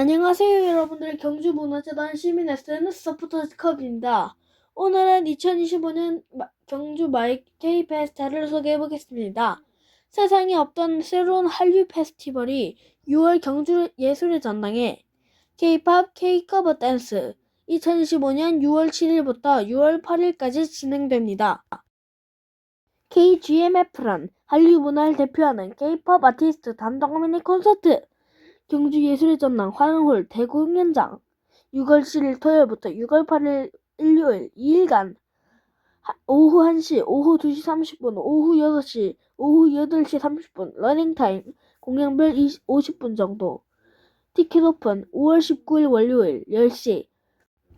안녕하세요 여러분들 경주문화재단 시민 SNS 서포터즈 컵입니다. 오늘은 2025년 마- 경주 마이 케이 페스타를 소개해 보겠습니다. 세상에 없던 새로운 한류 페스티벌이 6월 경주 예술의 전당에 K-팝 K-커버 댄스 2025년 6월 7일부터 6월 8일까지 진행됩니다. KGMF란 한류 문화를 대표하는 K-팝 아티스트 단독 미니 콘서트 경주 예술의 전당 환호홀 대공연장 6월 7일 토요일부터 6월 8일 일요일 2일간 하- 오후 1시, 오후 2시 30분, 오후 6시, 오후 8시 30분 러닝타임 공연별 20, 50분 정도. 티켓 오픈 5월 19일 월요일 10시.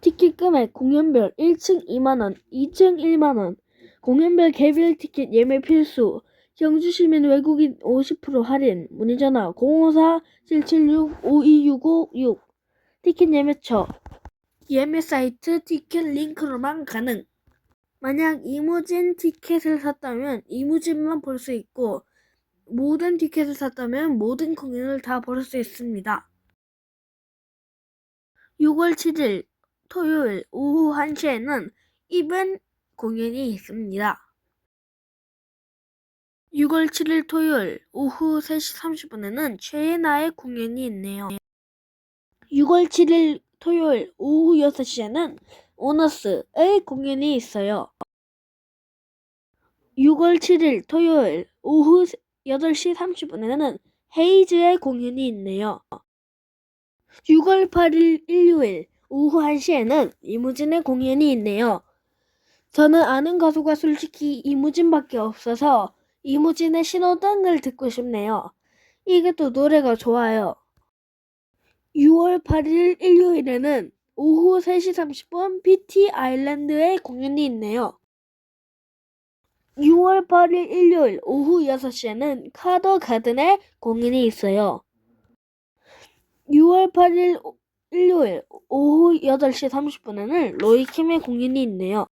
티켓 금액 공연별 1층 2만원, 2층 1만원. 공연별 개별 티켓 예매 필수 경주시민 외국인 50% 할인 문의전화 054-776-52656 티켓 예매처. 예매 사이트 티켓 링크로만 가능. 만약 이무진 티켓을 샀다면 이무진만 볼 수 있고 모든 티켓을 샀다면 모든 공연을 다 볼 수 있습니다. 6월 7일 토요일 오후 1시에는 이벤 공연이 있습니다 6월 7일 토요일 오후 3시 30분에는 최애나의 공연이 있네요. 6월 7일 토요일 오후 6시에는 오너스의 공연이 있어요. 6월 7일 토요일 오후 8시 30분에는 헤이즈의 공연이 있네요. 6월 8일 일요일 오후 1시에는 이무진의 공연이 있네요. 저는 아는 가수가 솔직히 이무진밖에 없어서 이무진의 신호등을 듣고 싶네요. 이게 또 노래가 좋아요. 6월 8일 일요일에는 오후 3시 30분 BT 아일랜드의 공연이 있네요. 6월 8일 일요일 오후 6시에는 카더 가든의 공연이 있어요. 6월 8일 일요일 오후 8시 30분에는 로이킴의 공연이 있네요.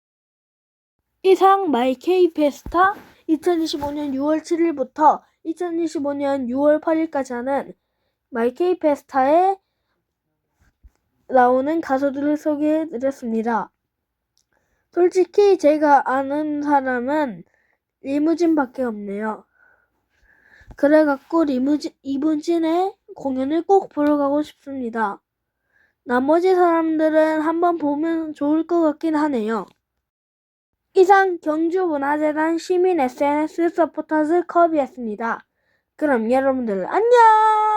이상 마이케이 페스타 2025년 6월 7일부터 2025년 6월 8일까지 하는 마이케이 페스타에 나오는 가수들을 소개해 드렸습니다. 솔직히 제가 아는 사람은 리무진밖에 없네요. 그래갖고 리무진, 이무진의 공연을 꼭 보러 가고 싶습니다. 나머지 사람들은 한번 보면 좋을 것 같긴 하네요. 이상 경주문화재단 시민 SNS 서포터즈 컵이었습니다. 그럼 여러분들 안녕!